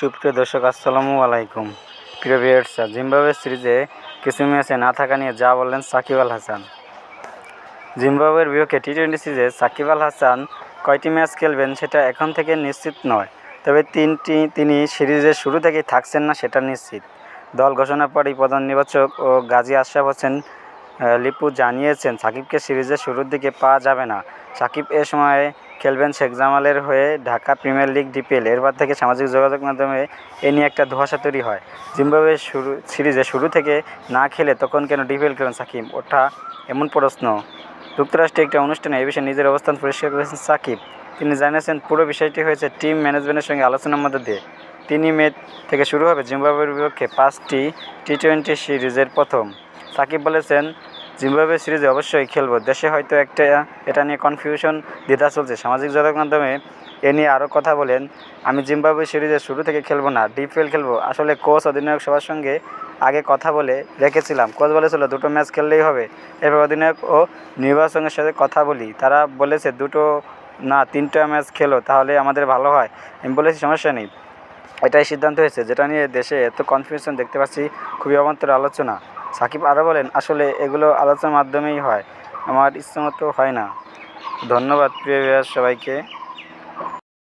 সুপ্রিয় দর্শক, আসসালামু আলাইকুম। প্রিয় ভিউয়ার্স জিম্বাবুয়ে সিরিজে কিছু ম্যাচে না থাকা নিয়ে যা বললেন সাকিব আল হাসান। জিম্বাবুয়ের বিপক্ষে টি টোয়েন্টি সিরিজে সাকিব আল হাসান কয়টি ম্যাচ খেলবেন সেটা এখন থেকে নিশ্চিত নয়। তবে তিনটি, তিনি সিরিজের শুরু থেকেই থাকছেন না, সেটা নিশ্চিত। দল ঘোষণার পরই প্রধান নির্বাচক ও গাজী আশরাফ হোসেন লিপু জানিয়েছেন, সাকিবকে সিরিজের শুরুর দিকে পাওয়া যাবে না। সাকিব এ সময়ে খেলবেন শেখ জামালের হয়ে ঢাকা প্রিমিয়ার লিগ ডিপিএল। এরপর থেকে সামাজিক যোগাযোগ মাধ্যমে এ নিয়ে একটা ধোঁয়াশা তৈরি হয়। জিম্বাবুয়ে শুরু সিরিজে শুরু থেকে না খেলে তখন কেন ডিপিএল খেলেন সাকিব? ওঠা এমন প্রশ্ন। যুক্তরাষ্ট্রে একটি অনুষ্ঠানে এই বিষয়ে নিজের অবস্থান পরিষ্কার করেছেন সাকিব। তিনি জানিয়েছেন, পুরো বিষয়টি হয়েছে টিম ম্যানেজমেন্টের সঙ্গে আলোচনার মধ্যে দিয়ে। তিনি মে থেকে শুরু হবে জিম্বাবুয়ের বিপক্ষে পাঁচটি টি টোয়েন্টি সিরিজের প্রথম। সাকিব বলেছেন জিম্বাবুয়ে সিরিজে অবশ্যই খেলব। দেশে হয়তো একটা, এটা নিয়ে কনফিউশন দ্বিধা চলছে। সামাজিক যোগাযোগ মাধ্যমে এ নিয়ে আরও কথা বলেন। আমি জিম্বাবুয়ে সিরিজে শুরু থেকে খেলব না ডিপিএল খেলব। আসলে কোচ অধিনায়ক সবার সঙ্গে আগে কথা বলে রেখেছিলাম। কোচ বলেছিল, দুটো ম্যাচ খেললেই হবে। এরপর অধিনায়ক ও নির্বাচকের সাথে কথা বলি। তারা বলেছে, দুটো না, তিনটা ম্যাচ খেলো, তাহলে আমাদের ভালো হয়। আমি বলেছি, সমস্যা নেই। এটাই সিদ্ধান্ত হয়েছে। যেটা নিয়ে দেশে এত কনফিউশন দেখতে পাচ্ছি, খুবই অবান্তর আলোচনা। সাকিব আরও বলেন, আসলে এগুলো আলোচনার মাধ্যমেই হয়। আমার ইচ্ছে মতো হয় না। ধন্যবাদ, প্রিয় সবাইকে।